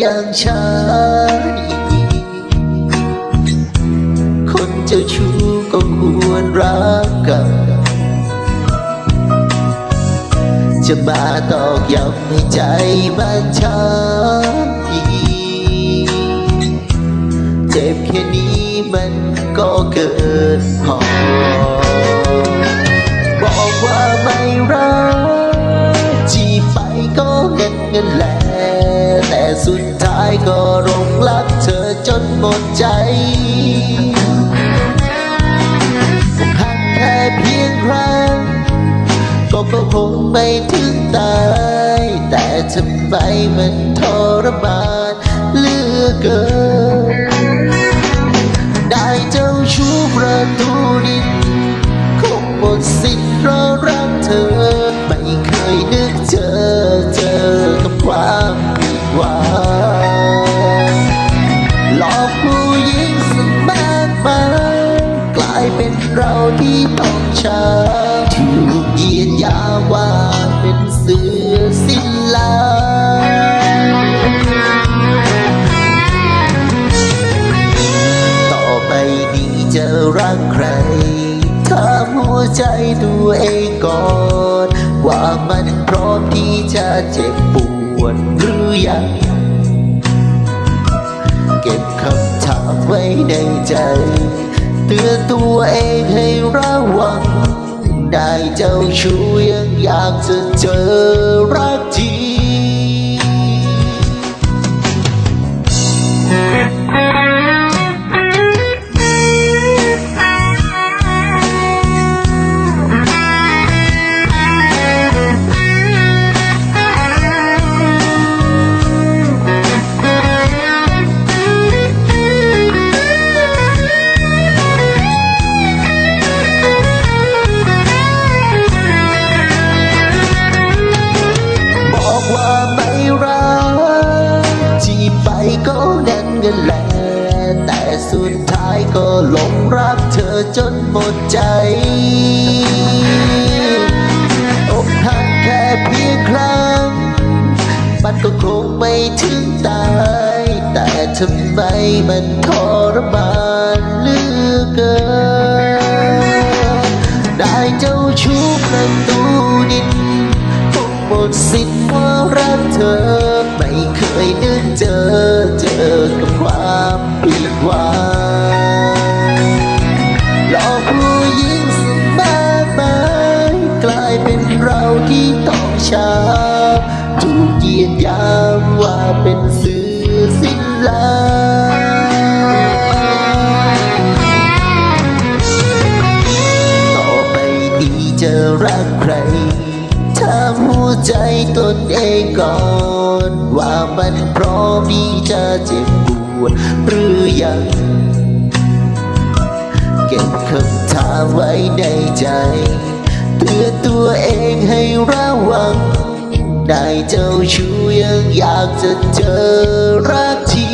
อย่างฉันคนเจ้าชู้ก็ควรรักกัน จะมาตอกย้ำให้ใจมันช้ำอีเจ็บแค่นี้มันก็เกินพอ เงินแหละแต่สุดท้ายก็รงรักเธอจนหมดใจผมหักแค่เพียงครั้งก็ก็คงไม่ถึงตาย แต่ทำไมมันทรมานเลือเกิน หลอกผู้หญิงสักมากมายกลายเป็นเราที่ต้องช้ำถูกเยียดยาว่าเป็นเสือสิ้นลาต่อไปนี้จะรักใครถามหัวใจตัวเองก่อน ว่ามันพร้อมที่จะเจ็บปวดหรือยัง เก็บคำถามไว้ในใจ เตือนตัวเองให้ระวังได้เจ้าชู้ยังอยากจะเจอรักจริง สุดท้ายก็หลงรักเธอจนหมดใจอกหักแค่เพียงครั้ง มันก็คงไม่ถึงตาย แต่ทำไมมันทรมานเหลือเกิน ได้เจ้าชู้ประตูดินคงหมดสิทธิ์เพรารักเธอ ไม่เคยนึกเจอเจอกับความ วังหลอกผู้หญิงสักมากมายกลายเป็นเราที่ต้องช้ำถูกเหยียดยามว่าเป็นสื่อสิ้นลายต่อไปนี้จะรักใครถามหัวใจตนเองก่อน ว่ามันพร้อมที่จะเจ็บปวด หรือยัง เก็บคำถามไว้ในใจ เตือนตัวเองให้ระวังได้เจ้าชู้ยังอยากจะเจอรักที